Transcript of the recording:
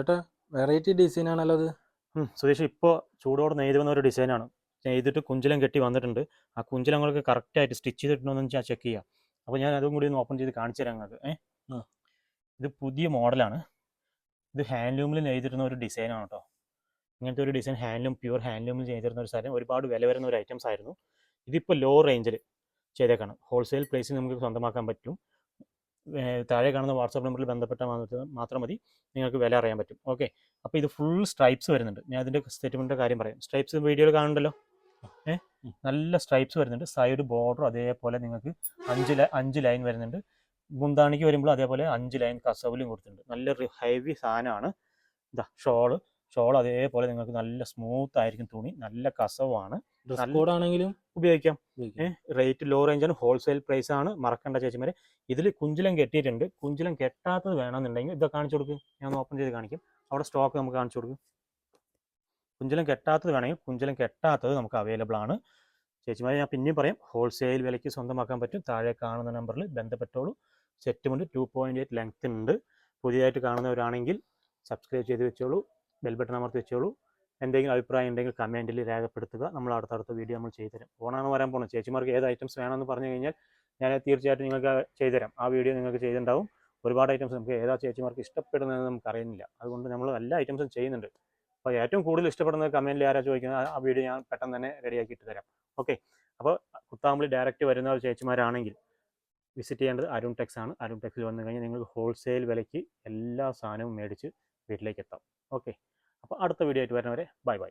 ചേട്ടാ variety design ആണല്ലോ അത്. സുരേഷ് ഇപ്പോൾ ചൂടോടെ നെയ്ത് വന്ന ഒരു ഡിസൈനാണ് നെയ്തിട്ട് കുഞ്ചലം കെട്ടി വന്നിട്ടുണ്ട്. ആ കുഞ്ചലങ്ങൾക്ക് കറക്റ്റായിട്ട് സ്റ്റിച്ച് ചെയ്തിട്ടുണ്ടോ എന്ന് ചെക്ക് ചെയ്യാം. അപ്പോൾ ഞാൻ അതും കൂടി ഒന്ന് ഓപ്പൺ ചെയ്ത് കാണിച്ചു തരാം നിങ്ങൾക്ക്. ഏ? ഇത് പുതിയ മോഡലാണ് ഇത് ഹാൻഡ്ലൂമിൽ നെയ്തിരുന്ന ഒരു ഡിസൈനാണ് കേട്ടോ ഇങ്ങനത്തെ ഒരു ഡിസൈൻ ഹാൻഡ്ലൂം പ്യൂർ ഹാൻഡ്ലൂമിൽ ചെയ്തിരുന്ന ഒരു സാധനം. ഒരുപാട് വില വരുന്ന ഒരു ഐറ്റംസ് ആയിരുന്നു. ഇതിപ്പോൾ ലോ റേഞ്ചിൽ ചെയ്തേക്കാണ്. ഹോൾസെയിൽ പ്രൈസിൽ നമുക്ക് സ്വന്തമാക്കാൻ പറ്റും. താഴെ കാണുന്ന വാട്സാപ്പ് നമ്പറിൽ ബന്ധപ്പെട്ട മാത്രം മതി. നിങ്ങൾക്ക് വില അറിയാൻ പറ്റും. ഓക്കെ. അപ്പോൾ ഇത് ഫുൾ സ്ട്രൈപ്സ് വരുന്നുണ്ട്. ഞാൻ അതിന്റെ സ്റ്റേറ്റ്മെന്റിന്റെ കാര്യം പറയാം. സ്ട്രൈപ്സ് വീഡിയോയിൽ കാണുന്നുണ്ടല്ലോ? ഏ? നല്ല സ്ട്രൈപ്സ് വരുന്നുണ്ട്. സൈഡ് ബോർഡർ അതേപോലെ നിങ്ങൾക്ക് അഞ്ച് അഞ്ച് ലൈൻ വരുന്നുണ്ട്. മുന്താണിക്ക് വരുമ്പോൾ അതേപോലെ അഞ്ച് ലൈൻ കസവിലും കൊടുത്തിട്ടുണ്ട്. നല്ല ഹെവി സാധനമാണ്. ഇതാ ഷോൾ. ഷോൾ അതേപോലെ നിങ്ങൾക്ക് നല്ല സ്മൂത്ത് ആയിരിക്കും തുണി. നല്ല കസവാണ്. ഡ്രസ് കോഡ് ആണെങ്കിലും ഉപയോഗിക്കാം. റേറ്റ് ലോ റേഞ്ച് ആണ് ഹോൾസെയിൽ പ്രൈസ് ആണ്. മറക്കേണ്ട ചേച്ചിമാരെ. ഇതിൽ കുഞ്ചിലം കെട്ടിയിട്ടുണ്ട്. കുഞ്ചിലം കെട്ടാത്തത് വേണമെന്നുണ്ടെങ്കിൽ ഇതൊക്കെ കാണിച്ചു കൊടുക്കും. ഞാൻ ഓപ്പൺ ചെയ്ത് കാണിക്കും. അവിടെ സ്റ്റോക്ക് നമുക്ക് കാണിച്ചു കൊടുക്കും. കുഞ്ചിലം കെട്ടാത്തത് വേണമെങ്കിൽ കുഞ്ചിലം കെട്ടാത്തത് നമുക്ക് അവൈലബിൾ ആണ്. ചേച്ചിമാരെ ഞാൻ പിന്നെയും പറയും. ഹോൾസെയിൽ വിലയ്ക്ക് സ്വന്തമാക്കാൻ പറ്റും. താഴെ കാണുന്ന നമ്പറിൽ ബന്ധപ്പെട്ടോളൂ. സെറ്റുമുണ്ട് ടു പോയിന്റ് എയ്റ്റ് ലെങ്ത് ഉണ്ട്. പുതിയതായിട്ട് കാണുന്നവരാണെങ്കിൽ സബ്സ്ക്രൈബ് ചെയ്ത് വെച്ചോളൂ. ബെൽബട്ടൺ അമർത്തി വെച്ചോളൂ. എന്തെങ്കിലും അഭിപ്രായം ഉണ്ടെങ്കിൽ കമന്റിൽ രേഖപ്പെടുത്തുക. നമ്മൾ അടുത്തടുത്ത വീഡിയോ നമ്മൾ ചെയ്തുതരാം. ഓണാണ് വരാൻ പോകുന്നത് ചേച്ചിമാർക്ക് ഏത് ഐറ്റംസ് വേണമെന്ന് പറഞ്ഞു കഴിഞ്ഞാൽ ഞാൻ തീർച്ചയായിട്ടും നിങ്ങൾക്ക് ചെയ്തുതരാം. ആ വീഡിയോ നിങ്ങൾക്ക് ചെയ്തിട്ടുണ്ടാവും. ഒരുപാട് ഐറ്റംസ് നമുക്ക് ഏതാ ചേച്ചിമാർക്ക് ഇഷ്ടപ്പെടുന്നതെന്ന് നമുക്ക് അറിയുന്നില്ല. അതുകൊണ്ട് നമ്മൾ എല്ലാ ഐറ്റംസും ചെയ്യുന്നുണ്ട്. അപ്പോൾ ഏറ്റവും കൂടുതൽ ഇഷ്ടപ്പെടുന്നത് കമന്റിൽ ആരാ ചോദിക്കുന്നത്? ആ- വീഡിയോ ഞാൻ പെട്ടെന്ന് തന്നെ റെഡിയാക്കി ഇട്ട് തരാം. ഓക്കെ അപ്പോൾ കുത്താമ്പളി ഡയറക്റ്റ് വരുന്ന ചേച്ചിമാരാണെങ്കിൽ വിസിറ്റ് ചെയ്യേണ്ടത് അരുൺ ടെക്സ് ആണ്. അരുൺ ടെക്സിൽ വന്നു കഴിഞ്ഞാൽ നിങ്ങൾക്ക് ഹോൾസെയിൽ വിലയ്ക്ക് എല്ലാ സാധനവും മേടിച്ച് വീട്ടിലേക്ക് എത്താം. ഓക്കെ അപ്പോൾ അടുത്ത വീഡിയോ ആയിട്ട് വരുന്നവരെ ബൈ ബൈ